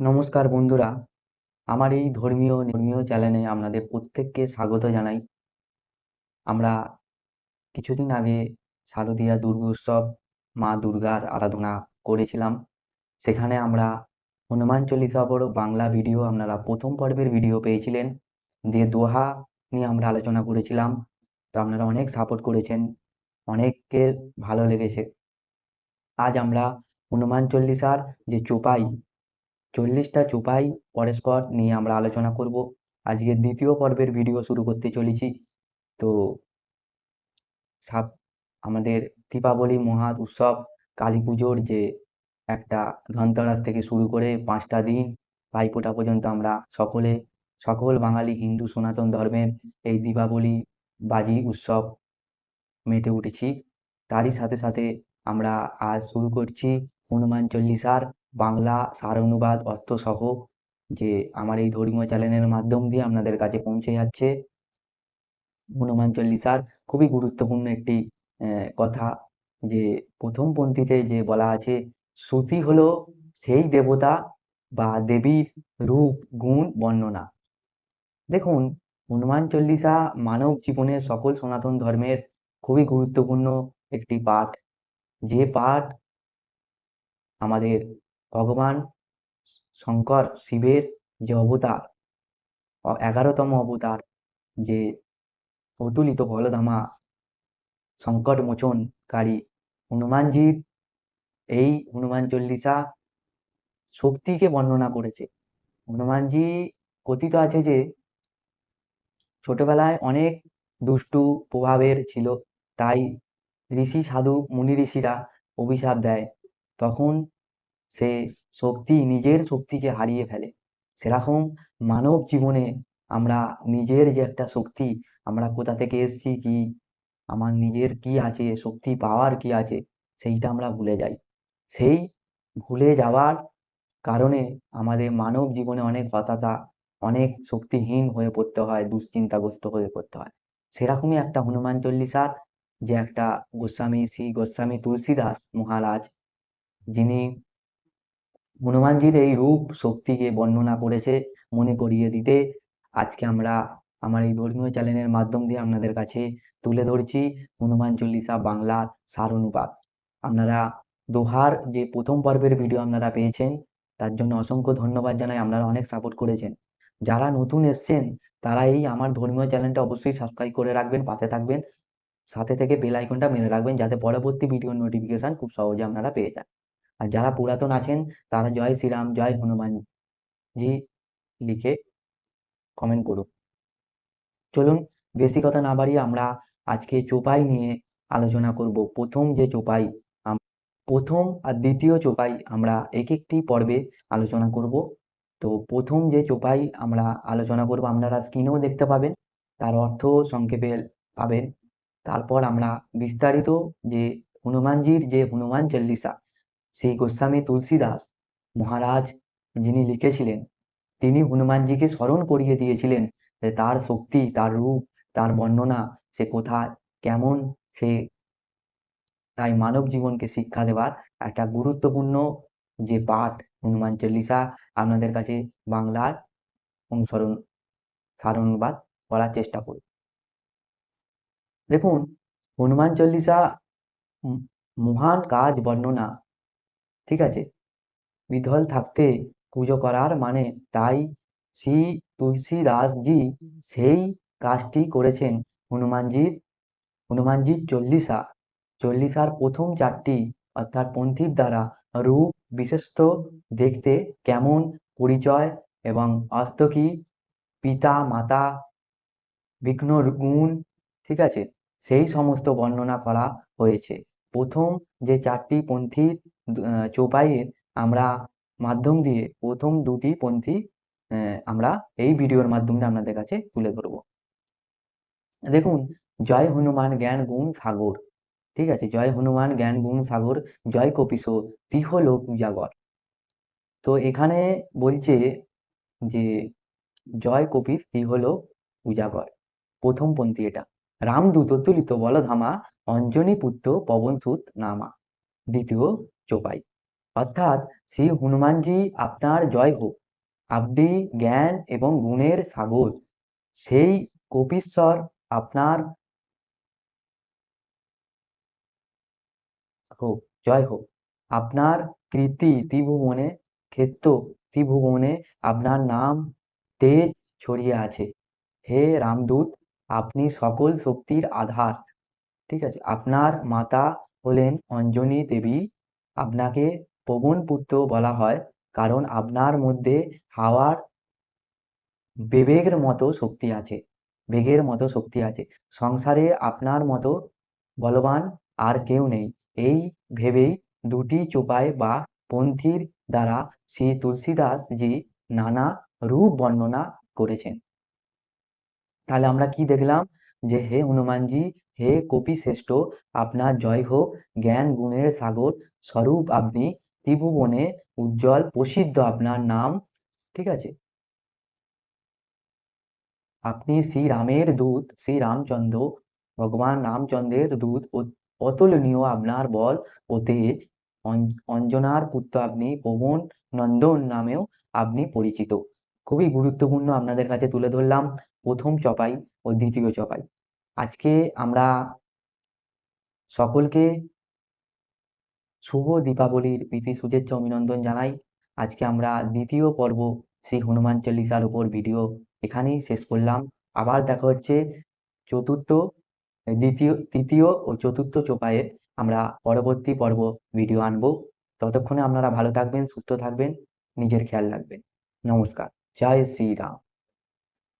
নমস্কার বন্ধুরা। আমার এই ধর্মীয় ধর্মীয় চ্যানেলে আপনাদের প্রত্যেককে স্বাগত জানাই। আমরা কিছুদিন আগে শারদীয়া দুর্গোৎসব মা দুর্গার আরাধনা করেছিলাম। সেখানে আমরা হনুমান চল্লিশা বড় বাংলা ভিডিও আপনারা প্রথম পর্বের ভিডিও পেয়েছিলেন। দিয়ে দোহা নিয়ে আমরা আলোচনা করেছিলাম। তো আপনারা অনেক সাপোর্ট করেছেন, অনেককে ভালো লেগেছে। আজ আমরা হনুমান চল্লিশার যে চোপাই চল্লিশটা চোপাই পরস্পর নিয়ে আমরা আলোচনা করব। আজকে দ্বিতীয় পর্বের ভিডিও শুরু করতে চলেছি। তো আমাদের দীপাবলি, মহা উৎসব, কালী পুজোর যে একটা ধনতেরাস থেকে শুরু করে পাঁচটা দিন ভাইফোঁটা পর্যন্ত আমরা সকলে, সকল বাঙালি, হিন্দু, সনাতন ধর্মের এই দীপাবলি বাজি উৎসব মেতে উঠেছি। তারই সাথে সাথে আমরা আজ শুরু করছি হনুমান চল্লিশার বাংলা সার অনুবাদ অর্থ সহ যে আমার এই ধর্মীয় চ্যানেলের মাধ্যম দিয়ে আপনাদের কাছে পৌঁছে যাচ্ছে। হনুমান চল্লিশার খুবই গুরুত্বপূর্ণ একটি কথা যে প্রথম পন্থীতে যে বলা আছে, শ্রুতি হলো সেই দেবতা বা দেবীর রূপ, গুণ, বর্ণনা। দেখুন, হনুমান চল্লিশা মানব জীবনের সকল সনাতন ধর্মের খুবই গুরুত্বপূর্ণ একটি পাঠ। যে পাঠ আমাদের ভগবান শঙ্কর, শিবের যে অবতার এগারোতম অবতার, যে অতুলিত বলধামা সংকট মোচনকারী হনুমানজির এই হনুমান চল্লিশা শক্তিকে বর্ণনা করেছে। হনুমানজি কথিত আছে যে, ছোটবেলায় অনেক দুষ্টু প্রভাবের ছিল, তাই ঋষি, সাধু, মুনি ঋষিরা অভিশাপ দেয়। তখন সে শক্তি নিজের শক্তিকে হারিয়ে ফেলে। সেরকম মানব জীবনে আমরা নিজের যে একটা শক্তি, আমরা কোথা থেকে এসেছি, কি, আমার নিজের কি আছে, শক্তি পাওয়ার কি আছে, সেইটা আমরা ভুলে যাই। সেই ভুলে যাওয়ার কারণে আমাদের মানব জীবনে অনেক হতাশা, অনেক শক্তিহীন হয়ে পড়তে হয়, দুশ্চিন্তাগ্রস্ত হয়ে পড়তে হয়। সেরকমই একটা হনুমান চল্লিশার যে একটা গোস্বামী, শ্রী গোস্বামী তুলসীদাস মহারাজ, যিনি হনুমানজির এই রূপ শক্তিকে বর্ণনা করেছে মনে করিয়ে দিতে, আজকে আমরা আমার এই ধর্মীয় চ্যানেলের মাধ্যম দিয়ে আপনাদের কাছে তুলে ধরছি হনুমান চল্লিশা বাংলার সার অনুবাদ আপনারা দোহার যে প্রথম পর্বের ভিডিও আপনারা পেয়েছেন, তার জন্য অসংখ্য ধন্যবাদ জানাই, আপনারা অনেক সাপোর্ট করেছেন। যারা নতুন এসছেন, তারা এই আমার ধর্মীয় চ্যানেলটা অবশ্যই সাবস্ক্রাইব করে রাখবেন, পাশে থাকবেন, সাথে থেকে বেল আইকনটা মেরে রাখবেন, যাতে পরবর্তী ভিডিওর নোটিফিকেশন খুব সহজে আপনারা পেয়ে যান। আর যারা পুরাতন আছেন, তারা জয় শ্রীরাম, জয় হনুমান জি লিখে কমেন্ট করুন। চলুন, বেশি কথা না বাড়িয়ে আমরা আজকে চোপাই নিয়ে আলোচনা করব। প্রথম যে চোপাই প্রথম আর দ্বিতীয় চোপাই আমরা এক একটি পর্বে আলোচনা করব। তো প্রথম যে চোপাই আমরা আলোচনা করব, আপনারা স্ক্রিনেও দেখতে পাবেন, তার অর্থ সংক্ষেপে পাবেন। তারপর আমরা বিস্তারিত যে হনুমানজির যে হনুমান চল্লিশা শ্রী গোস্বামী তুলসীদাস মহারাজ যিনি লিখেছিলেন, তিনি হনুমানজিকে স্মরণ করিয়ে দিয়েছিলেন যে তার শক্তি, তার রূপ, তার বর্ণনা, সে কোথায়, কেমন, সে তাই মানব জীবনকে শিক্ষা দেওয়ার একটা গুরুত্বপূর্ণ যে পাঠ হনুমান চল্লিশা আপনাদের কাছে বাংলার অনুসরণ সার অনুবাদ করার চেষ্টা করি। দেখুন, হনুমান চল্লিশা মহান কাজ বর্ণনা ঠিক আছে? বিধল থাকতে পুজো করার মানে তাই শ্রী তুলসীদাসজি সেই কাজটি করেছেন। হনুমানজির হনুমানজির চল্লিশা, চল্লিশার প্রথম চারটি অর্থাৎ পন্থীর দ্বারা রূপ বিশেষত দেখতে কেমন পরিচয় এবং অস্ত কি? পিতা, মাতা, বিঘ্ন, গুণ, ঠিক আছে? সেই সমস্ত বর্ণনা করা হয়েছে। প্রথম যে চারটি পন্থীর চোপাইয়ের আমরা মাধ্যম দিয়ে প্রথম দুটি পন্থী আমরা এই ভিডিওর মাধ্যমে আপনাদের কাছে তুলে ধরব। দেখুন, জয় হনুমান জ্ঞান গুণ সাগর। ঠিক আছে, জয় হনুমান জ্ঞান গুণ সাগর, জয় কপিস তিহ লোক উজাগর। তো এখানে বলছে যে, জয় কপিস তিহ লোক উজাগর। প্রথম পন্থী এটা। রামদূত তুলিত বলধামা, অঞ্জনী পুত্র পবনসুত নামা। দ্বিতীয় চোপাই অর্থাৎ শ্রী হনুমানজি আপনার জয় হোক। আপনি জ্ঞান এবং গুণের সাগর। সেই কপিশ্বর আপনার হোক, জয় হোক। আপনার কৃতি ত্রিভুবনে, ক্ষেত্র ত্রিভুবনে আপনার নাম তেজ ছড়িয়ে আছে। হে রামদূত, আপনি সকল শক্তির আধার। ঠিক আছে? আপনার মাতা হলেন অঞ্জনী দেবী। আপনাকে পবন পুত্র বলা হয়, কারণ আপনার মধ্যে হাওয়ার বেবেগের মতো শক্তি আছে বেগের মতো শক্তি আছে। সংসারে আপনার মতো বলবান আর কেউ নেই। এই ভেবেই দুটি চোপায় বা পন্থীর দ্বারা শ্রী তুলসীদাস জি নানা রূপ বর্ণনা করেছেন। তাহলে আমরা কি দেখলাম? যে হে হনুমানজি, হে কপি শ্রেষ্ঠ, আপনার জয় হোক। জ্ঞান গুণের সাগর স্বরূপ আপনি, ত্রিভুবনে উজ্জ্বল প্রসিদ্ধ আপনার নাম। ঠিক আছে? আপনি শ্রীরামের দূত শ্রী রামচন্দ্র ভগবান রামচন্দ্রের দূত অতুলনীয় আপনার বল ও তেজ অঞ্জ- অঞ্জনার পুত্র আপনি পবন নন্দন নামেও আপনি পরিচিত। খুবই গুরুত্বপূর্ণ আপনাদের কাছে তুলে ধরলাম। প্রথম চপাই ও দ্বিতীয় চপাই। আজকে আমরা সকলকে শুভ দীপাবলির প্রীতি, শুভেচ্ছা, অভিনন্দন জানাই। আজকে আমরা দ্বিতীয় পর্ব শ্রী হনুমান চল্লিশার উপর ভিডিও এখানেই শেষ করলাম। আবার দেখা হচ্ছে চতুর্থ, দ্বিতীয়, তৃতীয় ও চতুর্থ চোপায়ে আমরা পরবর্তী পর্ব ভিডিও আনব। ততক্ষণে আপনারা ভালো থাকবেন, সুস্থ থাকবেন, নিজের খেয়াল রাখবেন। নমস্কার, জয় শ্রীরাম।